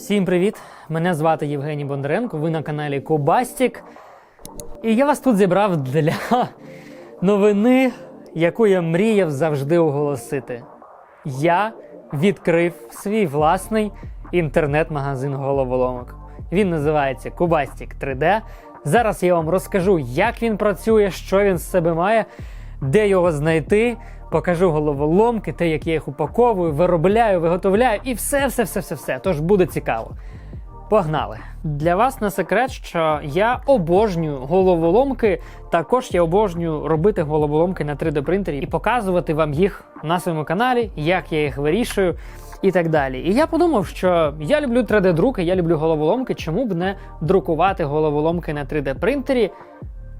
Всім привіт! Мене звати Євгеній Бондаренко. Ви на каналі Кобастік. І я вас тут зібрав для новини, яку я мріяв завжди оголосити. Я відкрив свій власний інтернет-магазин головоломок. Він називається Кубастік 3D. Зараз я вам розкажу, як він працює, що він з себе має, де його знайти. Покажу головоломки, те, як я їх упаковую, виробляю, виготовляю і все, все, все, все, все. Тож буде цікаво. Погнали! Для вас не секрет, що я обожнюю головоломки. Також я обожнюю робити головоломки на 3D принтері і показувати вам їх на своєму каналі, як я їх вирішую і так далі. І я подумав, що я люблю 3D-друки, я люблю головоломки. Чому б не друкувати головоломки на 3D принтері?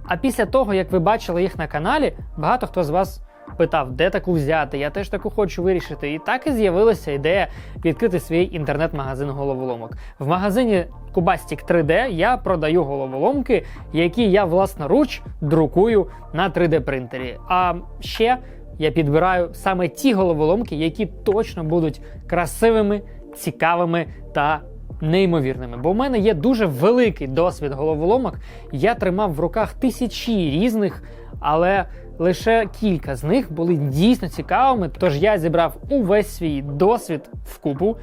А після того, як ви бачили їх на каналі, багато хто з вас питав, де таку взяти. Я теж таку хочу вирішити. І так і з'явилася ідея відкрити свій інтернет-магазин головоломок. В магазині Кубастік 3D я продаю головоломки, які я власноруч друкую на 3D принтері. А ще я підбираю саме ті головоломки, які точно будуть красивими, цікавими та неймовірними. Бо в мене є дуже великий досвід головоломок. Я тримав в руках тисячі різних, але лише кілька з них були дійсно цікавими. Тож я зібрав увесь свій досвід вкупу.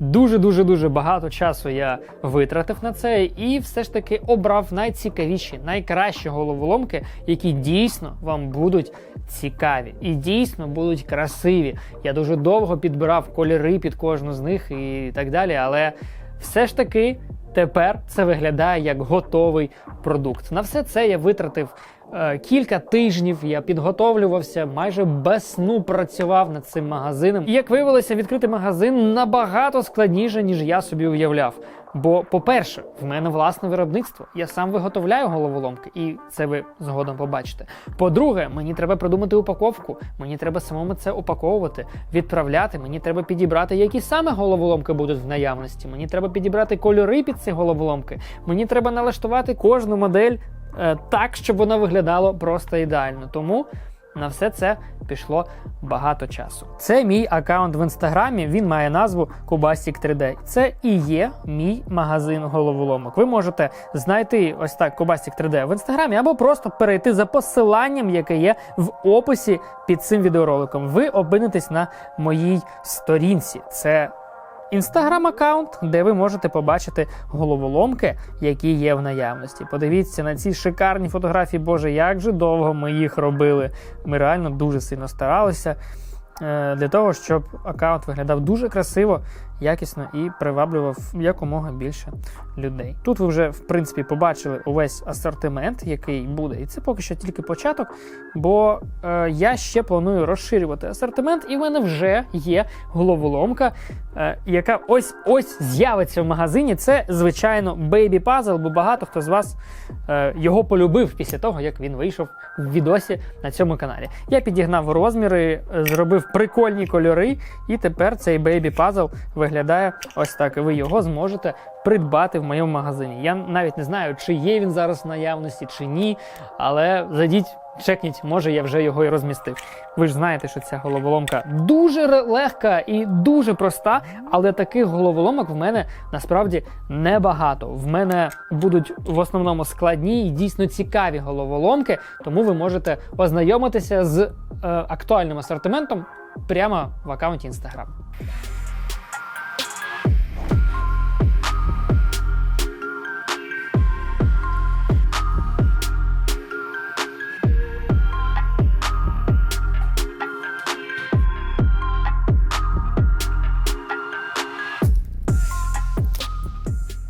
Дуже дуже дуже багато часу я витратив на це, і все ж таки обрав найцікавіші, найкращі головоломки, які дійсно вам будуть цікаві і дійсно будуть красиві. Я дуже довго підбирав кольори під кожну з них і так далі. Але все ж таки тепер це виглядає як готовий продукт. На все це я витратив е, кілька тижнів. Я підготовлювався, майже без сну працював над цим магазином. І як виявилося, відкрити магазин набагато складніше, ніж я собі уявляв. Бо, по-перше, в мене власне виробництво. Я сам виготовляю головоломки, і це ви згодом побачите. По-друге, мені треба придумати упаковку. Мені треба самому це упаковувати, відправляти. Мені треба підібрати, які саме головоломки будуть в наявності. Мені треба підібрати кольори під ці головоломки. Мені треба налаштувати кожну модель е, так, щоб вона виглядала просто ідеально. Тому на все це пішло багато часу. Це мій аккаунт в інстаграмі. Він має назву Kubastic 3D. Це і є мій магазин головоломок. Ви можете знайти ось так Kubastic 3D в інстаграмі, або просто перейти за посиланням, яке є в описі під цим відеороликом. Ви опинитесь на моїй сторінці. Це Інстаграм-аккаунт, де ви можете побачити головоломки, які є в наявності. Подивіться на ці шикарні фотографії. Боже, як же довго ми їх робили. Ми реально дуже сильно старалися е, для того, щоб аккаунт виглядав дуже красиво, якісно і приваблював якомога більше людей. Тут ви вже в принципі побачили увесь асортимент, який буде, і це поки що тільки початок. Бо е, я ще планую розширювати асортимент, і в мене вже є головоломка, е, яка ось ось з'явиться в магазині. Це звичайно Baby Puzzle, бо багато хто з вас е, його полюбив після того, як він вийшов в відосі на цьому каналі. Я підігнав розміри, е, зробив прикольні кольори, і тепер цей Baby Puzzle виглядає ось так. І ви його зможете придбати в моєму магазині. Я навіть не знаю, чи є він зараз в наявності, чи ні. Але зайдіть, чекніть, може я вже його і розмістив. Ви ж знаєте, що ця головоломка дуже легка і дуже проста, але таких головоломок в мене насправді небагато. В мене будуть в основному складні і дійсно цікаві головоломки, тому ви можете ознайомитися з е, актуальним асортиментом прямо в аккаунті Instagram.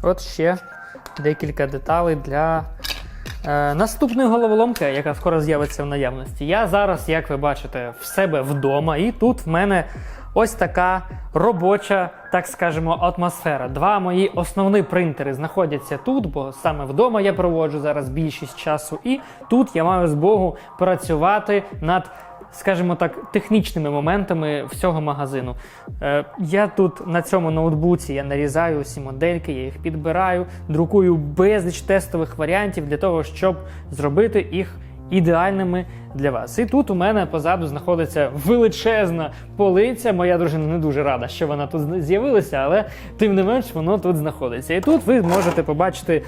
От ще декілька деталей для е, наступної головоломки, яка скоро з'явиться в наявності. Я зараз, як ви бачите, в себе вдома, і тут в мене ось така робоча, так скажемо, атмосфера. Два мої основні принтери знаходяться тут, бо саме вдома я проводжу зараз більшість часу, і тут я маю змогу працювати над скажімо так, технічними моментами всього магазину. Е, я тут на цьому ноутбуці я нарізаю усі модельки, я їх підбираю, друкую безліч тестових варіантів для того, щоб зробити їх ідеальними для вас. І тут у мене позаду знаходиться величезна полиця. Моя дружина не дуже рада, що вона тут з'явилася, але тим не менш воно тут знаходиться. І тут ви можете побачити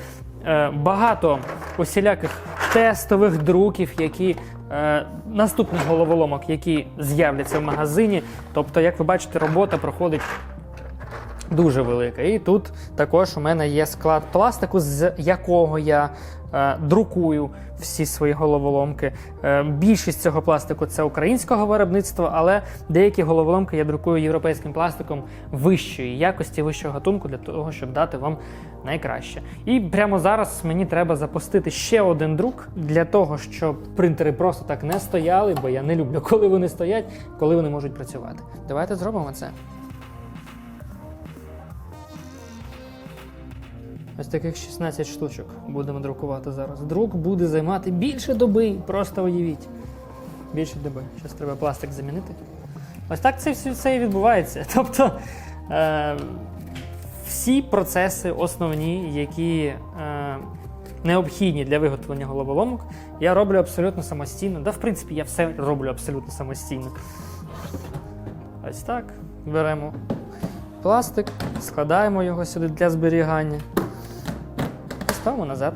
е, багато усіляких тестових друків, які е, наступних головоломок, які з'являться в магазині. Тобто, як ви бачите, робота проходить дуже велика. І тут також у мене є склад пластику, з якого я друкую всі свої головоломки. Е, більшість цього пластику це українського виробництва, але деякі головоломки я друкую європейським пластиком вищої якості, вищого гатунку для того, щоб дати вам найкраще. І прямо зараз мені треба запустити ще один друк для того, щоб принтери просто так не стояли, бо я не люблю, коли вони стоять, коли вони можуть працювати. Давайте зробимо це. Ось таких 16 штучок будемо друкувати зараз. Друк буде займати більше доби, просто уявіть. Більше доби. Зараз треба пластик замінити. Ось так це все, і відбувається. Тобто е, всі процеси основні, які е, необхідні для виготовлення головоломок, я роблю абсолютно самостійно. Да, в принципі, я все роблю абсолютно самостійно. Ось так. Беремо пластик, складаємо його сюди для зберігання. Ставимо назад.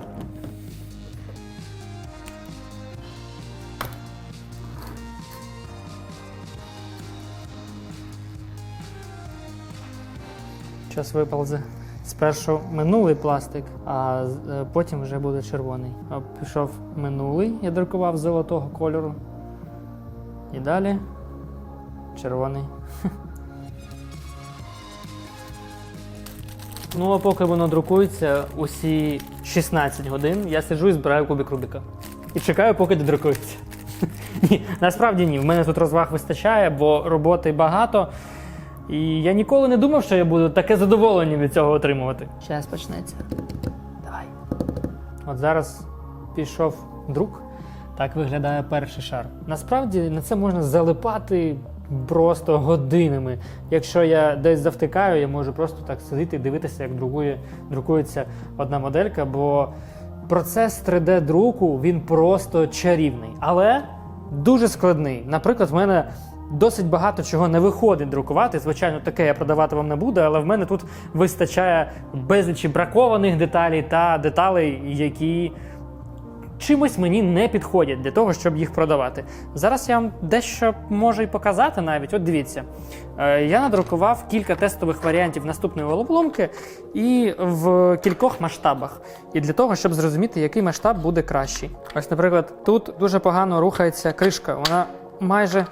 Час виползе. Спершу минулий пластик, а е, потім вже буде червоний. Пішов минулий, я друкував золотого кольору. І далі червоний. Ну, а поки воно друкується, усі 16 годин я сиджу і збираю кубик Рубіка. І чекаю, поки додрукується. Ні, насправді ні. В мене тут розваг вистачає, бо роботи багато. І я ніколи не думав, що я буду таке задоволення від цього отримувати. Зараз почнеться. Давай. От зараз пішов друк. Так виглядає перший шар. Насправді на це можна залипати просто годинами. Якщо я десь завтикаю, я можу просто так сидіти і дивитися, як друкує, друкується одна моделька, бо процес 3D-друку він просто чарівний, але дуже складний. Наприклад, в мене досить багато чого не виходить друкувати. Звичайно, таке я продавати вам не буду, але в мене тут вистачає безлічі бракованих деталей та деталей, які чимось мені не підходять для того, щоб їх продавати. Зараз я вам дещо можу і показати навіть. От дивіться, Е, я надрукував кілька тестових варіантів наступної головоломки і в кількох масштабах. І для того, щоб зрозуміти, який масштаб буде кращий. Ось, наприклад, тут дуже погано рухається кришка. Вона майже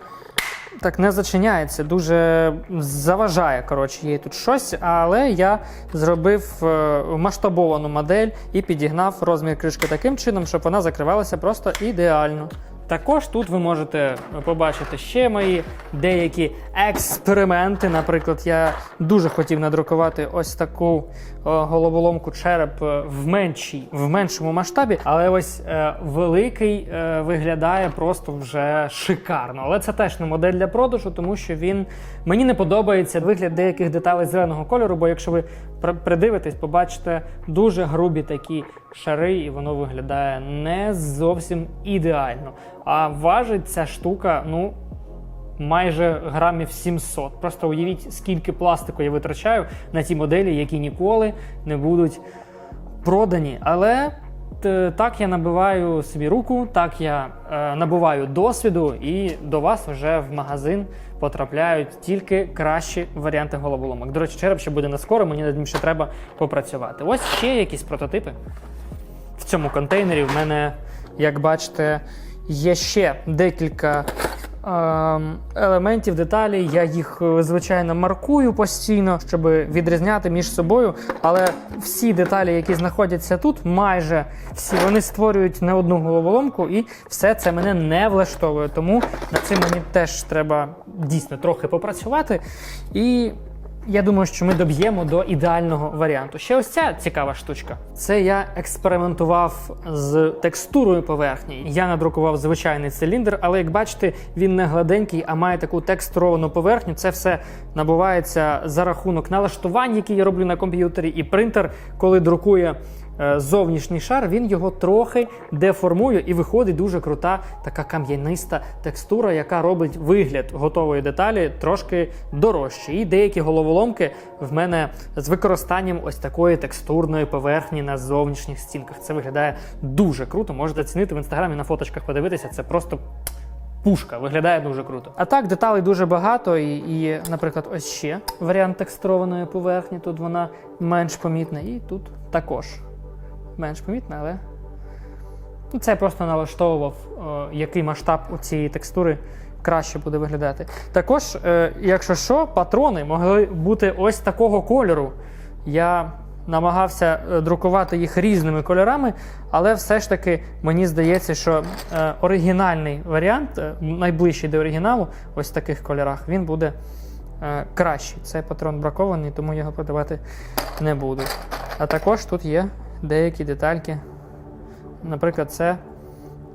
так не зачиняється, дуже заважає коротше, їй тут щось, але я зробив е, масштабовану модель і підігнав розмір кришки таким чином, щоб вона закривалася просто ідеально. Також тут ви можете побачити ще мої деякі експерименти. Наприклад, я дуже хотів надрукувати ось таку головоломку череп е, в меншій, в меншому масштабі, але ось е, великий е, виглядає просто вже шикарно. Але це теж не модель для продажу, тому що він мені не подобається вигляд деяких деталей зеленого кольору. Бо якщо ви придивитесь, побачите дуже грубі такі шари, і воно виглядає не зовсім ідеально. А важить ця штука, ну майже грамів 700. Просто уявіть, скільки пластику я витрачаю на ті моделі, які ніколи не будуть продані. Але т- так я набиваю собі руку, так я е, набуваю досвіду, і до вас вже в магазин потрапляють тільки кращі варіанти головоломок. До речі, череп ще буде не скоро, мені над ним ще треба попрацювати. Ось ще якісь прототипи. В цьому контейнері в мене, як бачите, є ще декілька елементів, деталей. Я їх, е, звичайно, маркую постійно, щоб відрізняти між собою. Але всі деталі, які знаходяться тут, майже всі вони створюють не одну головоломку, і все це мене не влаштовує. Тому над цим мені теж треба дійсно трохи попрацювати. І я думаю, що ми доб'ємо до ідеального варіанту. Ще ось ця цікава штучка. Це я експериментував з текстурою поверхні. Я надрукував звичайний циліндр, але як бачите, він не гладенький, а має таку текстуровану поверхню. Це все набувається за рахунок налаштувань, які я роблю на комп'ютері, і принтер, коли друкує зовнішній шар, він його трохи деформує і виходить дуже крута така кам'яниста текстура, яка робить вигляд готової деталі трошки дорожче. І деякі головоломки в мене з використанням ось такої текстурної поверхні на зовнішніх стінках. Це виглядає дуже круто. Можете оцінити в інстаграмі на фоточках подивитися. Це просто пушка, виглядає дуже круто. А так, деталей дуже багато, і, і, наприклад, ось ще варіант текстурованої поверхні. Тут вона менш помітна, і тут також менш помітна, але ну, це просто налаштовував, е, який масштаб у цієї текстури краще буде виглядати. Також, е, якщо що, патрони могли бути ось такого кольору. Я намагався е, друкувати їх різними кольорами, але все ж таки мені здається, що оригінальний варіант, найближчий до оригіналу, ось в таких кольорах, він буде кращий. Цей патрон бракований, тому його продавати не буду. А також тут є деякі детальки. Наприклад, це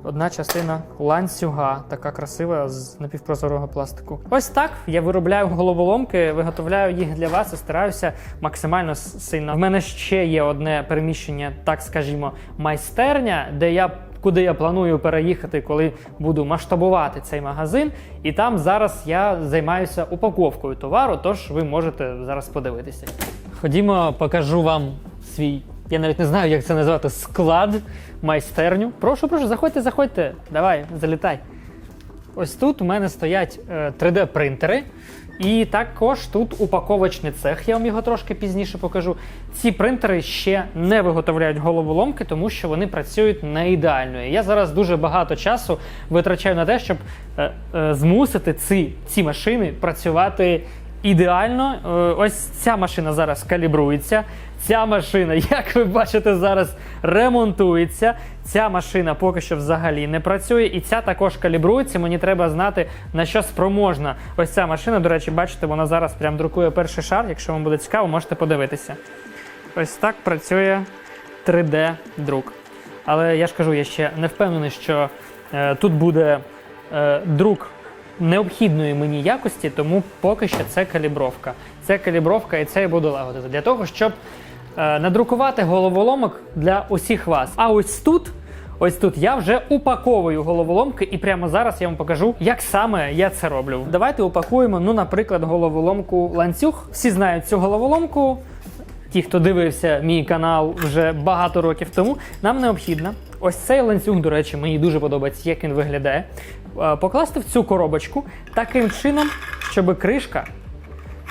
одна частина ланцюга, така красива з напівпрозорого пластику. Ось так я виробляю головоломки, виготовляю їх для вас і стараюся максимально сильно. В мене ще є одне переміщення, так скажімо, майстерня, де я. Куди я планую переїхати, коли буду масштабувати цей магазин, і там зараз я займаюся упаковкою товару, тож ви можете зараз подивитися. Ходімо, покажу вам свій. Я навіть не знаю, як це назвати склад, майстерню. Прошу, прошу, заходьте, заходьте. Давай, залітай. Ось тут у мене стоять е, 3D-принтери, і також тут упаковочний цех, я вам його трошки пізніше покажу. Ці принтери ще не виготовляють головоломки, тому що вони працюють не ідеально. Я зараз дуже багато часу витрачаю на те, щоб е, е, змусити ці, ці машини працювати ідеально. Е, ось ця машина зараз калібрується. Ця машина, як ви бачите, зараз ремонтується. Ця машина поки що взагалі не працює, і ця також калібрується. Мені треба знати на що спроможна. Ось ця машина. До речі, бачите, вона зараз прям друкує перший шар. Якщо вам буде цікаво, можете подивитися. Ось так працює 3D-друк. Але я ж кажу, я ще не впевнений, що е, тут буде е, друк необхідної мені якості, тому поки що це калібровка. Це калібровка, і це я буду лагодити для того, щоб е, надрукувати головоломок для усіх вас. А ось тут. Ось тут я вже упаковую головоломки, і прямо зараз я вам покажу, як саме я це роблю. Давайте упакуємо, ну, наприклад, головоломку ланцюг. Всі знають цю головоломку. Ті, хто дивився мій канал вже багато років тому, нам необхідно ось цей ланцюг, до речі, мені дуже подобається, як він виглядає. Е, Покласти в цю коробочку таким чином, щоб кришка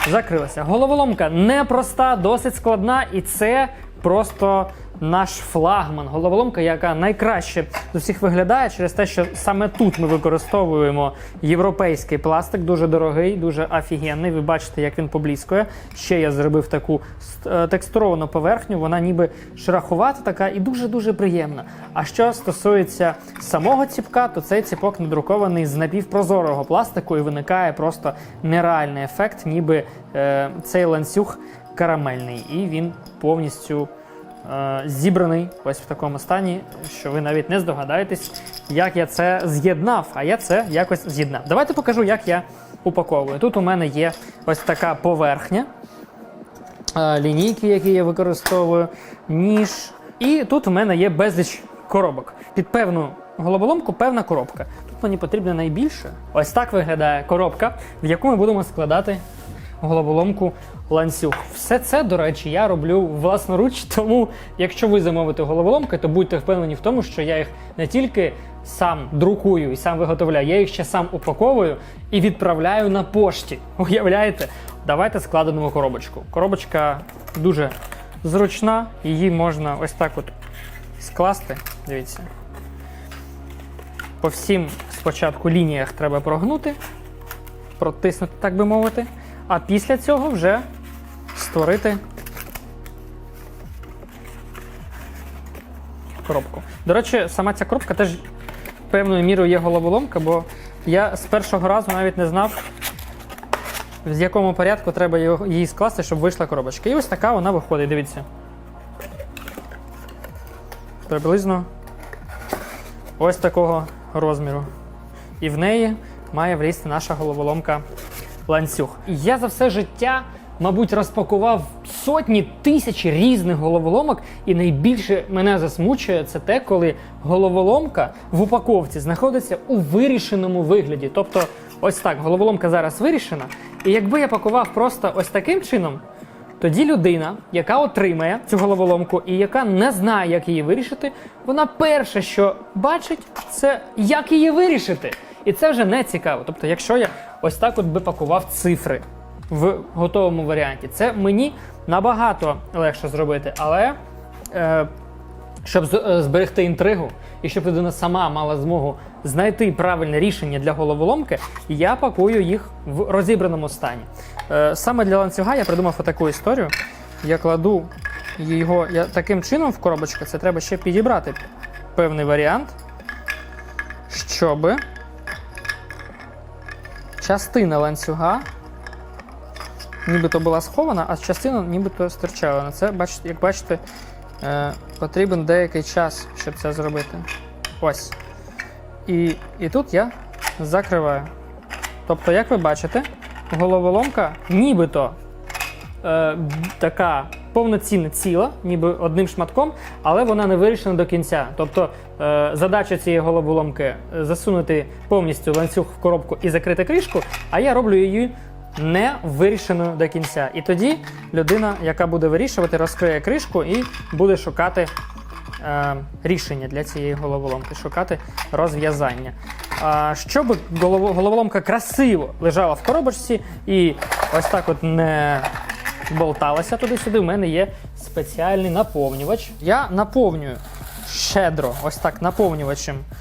закрилася. Головоломка непроста, досить складна, і це просто наш флагман. Головоломка, яка найкраще з усіх виглядає через те, що саме тут ми використовуємо європейський пластик, дуже дорогий, дуже офігенний. Ви бачите, як він побліскує. Ще я зробив таку е, текстуровану поверхню, вона ніби шероховата така і дуже-дуже приємна. А що стосується самого ціпка, то цей ціпок надрукований з напівпрозорого пластику і виникає просто нереальний ефект, ніби е, цей ланцюг карамельний, і він повністю зібраний ось в такому стані, що ви навіть не здогадаєтесь, як я це з'єднав, а я це якось з'єднав. Давайте покажу, як я упаковую. Тут у мене є ось така поверхня, е, лінійки, які я використовую, ніж. І тут у мене є безліч коробок. Під певну головоломку певна коробка. Тут мені потрібно найбільше. Ось так виглядає коробка, в яку ми будемо складати головоломку ланцюг. Все це, до речі, я роблю власноруч. Тому, якщо ви замовите головоломки, то будьте впевнені в тому, що я їх не тільки сам друкую і сам виготовляю, я їх ще сам упаковую і відправляю на пошті. Уявляєте? Давайте складемо коробочку. Коробочка дуже зручна, її можна ось так от скласти. Дивіться. По всім спочатку лініях треба прогнути, протиснути, так би мовити. А після цього вже створити коробку. До речі, сама ця коробка теж певною мірою є головоломка, бо я з першого разу навіть не знав, з якому порядку треба її скласти, щоб вийшла коробочка. І ось така вона виходить, дивіться. Приблизно ось такого розміру. І в неї має влізти наша головоломка ланцюг. Я за все життя, мабуть, розпакував сотні тисячі різних головоломок, і найбільше мене засмучує це те, коли головоломка в упаковці знаходиться у вирішеному вигляді. Тобто, ось так, головоломка зараз вирішена. І якби я пакував просто ось таким чином, тоді людина, яка отримає цю головоломку і яка не знає, як її вирішити, вона перше, що бачить, це як її вирішити. І це вже не цікаво. Тобто, якщо я ось так от би пакував цифри в готовому варіанті, це мені набагато легше зробити, але е, щоб е, зберегти інтригу і щоб людина сама мала змогу знайти правильне рішення для головоломки, я пакую їх в розібраному стані. Е, Саме для ланцюга я придумав таку історію. Я кладу його я, таким чином в коробочку, це треба ще підібрати певний варіант, щоб частина ланцюга нібито була схована, а частина нібито стирчала. На це, як бачите, е, потрібен деякий час, щоб це зробити. Ось. І, і тут я закриваю. Тобто, як ви бачите, головоломка нібито е, така повноцінна ціла, ніби одним шматком, але вона не вирішена до кінця. Тобто е, задача цієї головоломки засунути повністю ланцюг в коробку і закрити кришку, а я роблю її не вирішеною до кінця. І тоді людина, яка буде вирішувати, розкриє кришку і буде шукати е, рішення для цієї головоломки, шукати розв'язання. А, щоб головоломка красиво лежала в коробочці і ось так от не болталася туди-сюди, у мене є спеціальний наповнювач. Я наповнюю щедро, ось так наповнювачем е,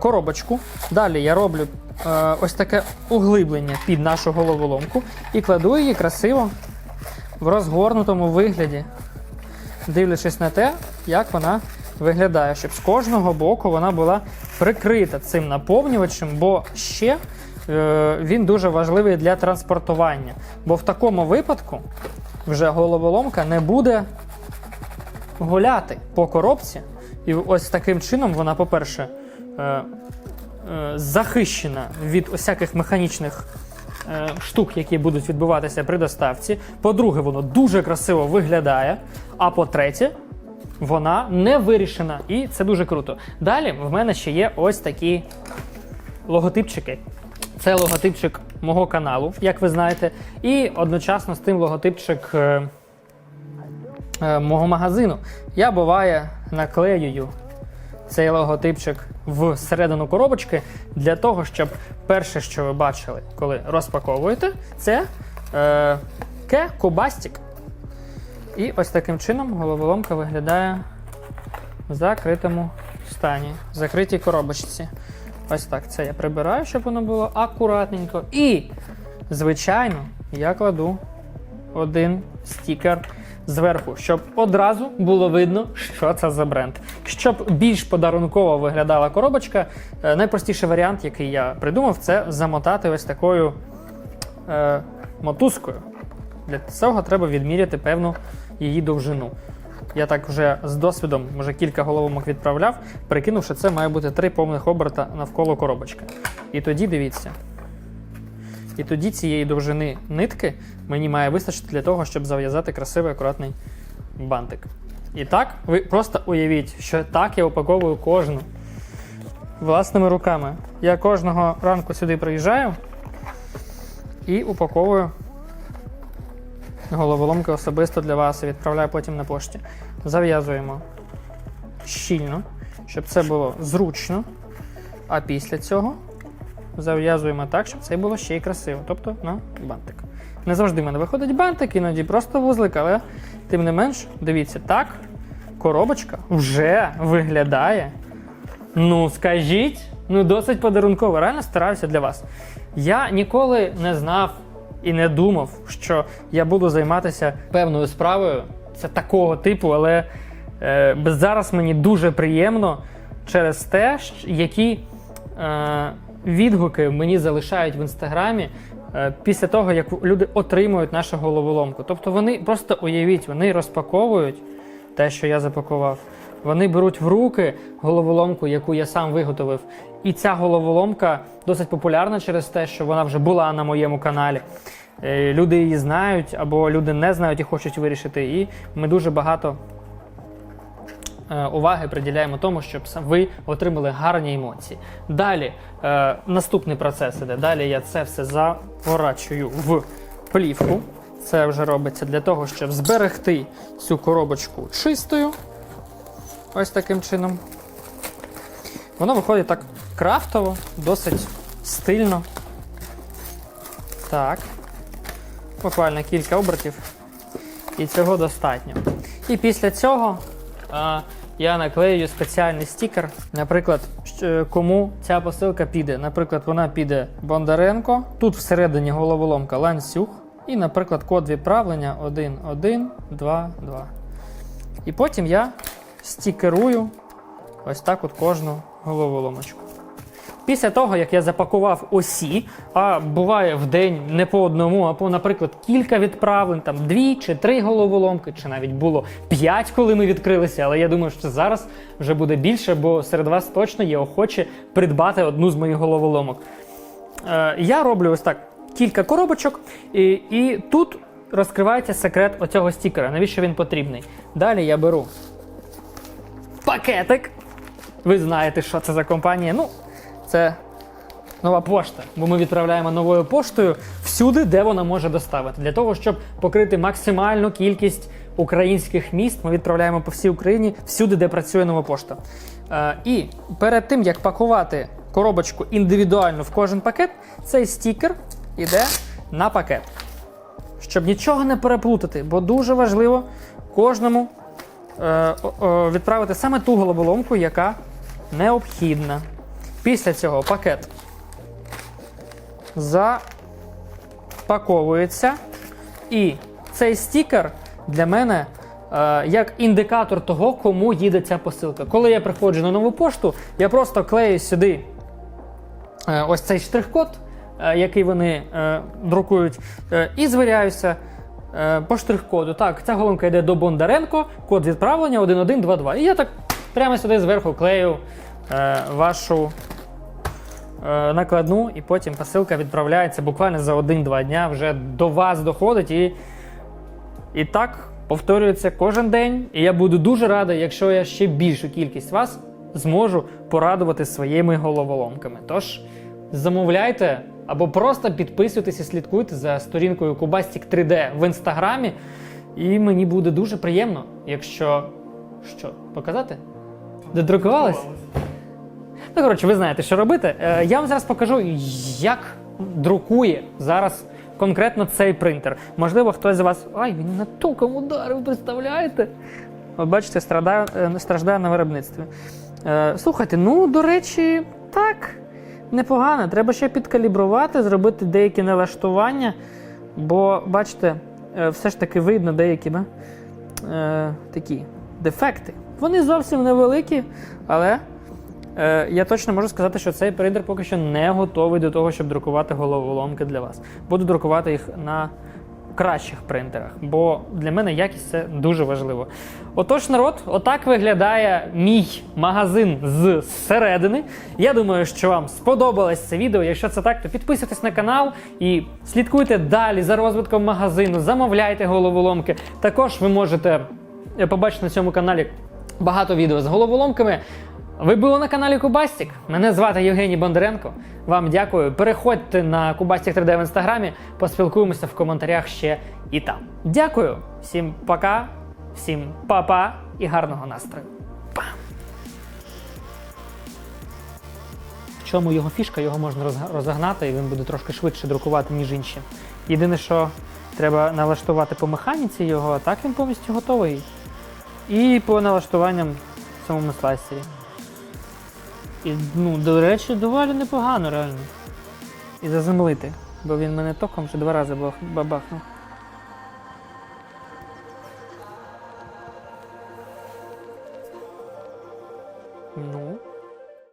коробочку. Далі я роблю е, ось таке углиблення під нашу головоломку і кладу її красиво в розгорнутому вигляді дивлячись на те, як вона виглядає, щоб з кожного боку вона була прикрита цим наповнювачем, бо ще е, він дуже важливий для транспортування. Бо в такому випадку вже головоломка не буде гуляти по коробці. І ось таким чином вона, по-перше, е, е, захищена від усяких механічних е, штук, які будуть відбуватися при доставці. По-друге, воно дуже красиво виглядає. А по-третє, вона не вирішена, і це дуже круто. Далі в мене ще є ось такі логотипчики. Це логотипчик мого каналу, як ви знаєте, і одночасно з тим логотипчик мого магазину. Я буває наклеюю цей логотипчик всередину коробочки для того, щоб перше, що ви бачили, коли розпаковуєте, це е, ке Кубастік. І ось таким чином головоломка виглядає в закритому стані, в закритій коробочці. Ось так це я прибираю, щоб воно було акуратненько. І, звичайно, я кладу один стікер зверху, щоб одразу було видно, що це за бренд. Щоб більш подарунково виглядала коробочка, е, найпростіший варіант, який я придумав, це замотати ось такою е, мотузкою. Для цього треба відміряти певну її довжину. Я так вже з досвідом, вже кілька головомок відправляв, прикинув, що це має бути три повних оберта навколо коробочки. І тоді дивіться. І тоді цієї довжини нитки мені має вистачити для того, щоб зав'язати красивий акуратний бантик. І так, ви просто уявіть, що так я упаковую кожну власними руками. Я кожного ранку сюди приїжджаю і упаковую головоломки особисто для вас і відправляю потім на пошті. Зав'язуємо щільно, щоб це було зручно. А після цього зав'язуємо так, щоб це було ще й красиво, тобто на бантик. Не завжди в мене виходить бантик, іноді просто вузлик, але тим не менш, дивіться, так, коробочка вже виглядає. Ну, скажіть, ну досить подарунково. Реально стараюся для вас. Я ніколи не знав і не думав, що я буду займатися певною справою. Це такого типу, але е, зараз мені дуже приємно через те, які е, відгуки мені залишають в інстаграмі після того, як люди отримують нашу головоломку. Тобто вони просто уявіть, вони розпаковують те, що я запакував. Вони беруть в руки головоломку, яку я сам виготовив. І ця головоломка досить популярна через те, що вона вже була на моєму каналі. е, люди її знають, або люди не знають і хочуть вирішити. І ми дуже багато е, уваги приділяємо тому, щоб ви отримали гарні емоції. Далі е, наступний процес іде. Далі я це все заворачую в плівку. Це вже робиться для того, щоб зберегти цю коробочку чистою. Ось таким чином. Воно виходить так крафтово, досить стильно. Так. Буквально кілька обертів. І цього достатньо. І після цього а, я наклею спеціальний стікер. Наприклад, кому ця посилка піде. Наприклад, вона піде Бондаренко. Тут всередині головоломка ланцюг. І, наприклад, код відправлення 1, 1, 2, 2. І потім я стікерую ось так от кожну головоломочку. Після того, як я запакував осі, а буває в день не по одному, а по, наприклад, кілька відправлень, там дві чи три головоломки, чи навіть було п'ять, коли ми відкрилися. Але я думаю, що зараз вже буде більше, бо серед вас точно є охочі придбати одну з моїх головоломок. Е, я роблю ось так кілька коробочок, і, і тут розкривається секрет оцього стікера. Навіщо він потрібний? Далі я беру пакетик. Ви знаєте, що це за компанія. Ну, це нова пошта, бо ми відправляємо новою поштою всюди, де вона може доставити. Для того, щоб покрити максимальну кількість українських міст, ми відправляємо по всій Україні всюди, де працює нова пошта. Е, і перед тим, як пакувати коробочку індивідуально в кожен пакет, цей стікер йде на пакет. Щоб нічого не переплутати, бо дуже важливо кожному е, о, відправити саме ту головоломку, яка необхідна. Після цього пакет запаковується. І цей стікер для мене е, як індикатор того, кому їде ця посилка. Коли я приходжу на нову пошту, я просто клею сюди е, ось цей штрих-код, е, який вони е, друкують, е, і звіряюся е, по штрих-коду. Так, ця головка йде до Бондаренко, код відправлення 1122. І я так прямо сюди зверху клею е, вашу накладну, і потім посилка відправляється буквально за 1-2 дня вже до вас доходить. І, і так повторюється кожен день. І я буду дуже радий, якщо я ще більшу кількість вас зможу порадувати своїми головоломками. Тож замовляйте або просто підписуйтесь і слідкуйте за сторінкою Кубастік 3D в інстаграмі. І мені буде дуже приємно, якщо що, показати? Додрукувались? Ну, коротше, ви знаєте, що робити. Е, Я вам зараз покажу, як друкує зараз конкретно цей принтер. Можливо, хтось з вас. Ай, він на током ударив, представляєте? От бачите, страдає, е, страждає на виробництві. Е, Слухайте, ну, до речі, так, непогано. Треба ще підкалібрувати, зробити деякі налаштування, бо, бачите, все ж таки видно деякі да? такі дефекти. Вони зовсім невеликі, але я точно можу сказати, що цей принтер поки що не готовий до того, щоб друкувати головоломки для вас. Буду друкувати їх на кращих принтерах, бо для мене якість це дуже важливо. Отож, народ, отак виглядає мій магазин з середини. Я думаю, що вам сподобалось це відео. Якщо це так, то підписуйтесь на канал і слідкуйте далі за розвитком магазину, замовляйте головоломки. Також ви можете е, побачити на цьому каналі багато відео з головоломками. Ви були на каналі Кубастік. Мене звати Євгеній Бондаренко. Вам дякую. Переходьте на Кубастік 3D в інстаграмі, поспілкуємося в коментарях ще і там. Дякую. Всім пока, всім па-па і гарного настрою. Па! В чому його фішка? Його можна розогнати, і він буде трошки швидше друкувати, ніж інші. Єдине, що треба налаштувати по механіці його, а так він повністю готовий. І по налаштуванням в самому слайсері. І, ну, до речі, доволі непогано, реально. І заземлити, бо він мене током вже два рази бабахнув. Ну.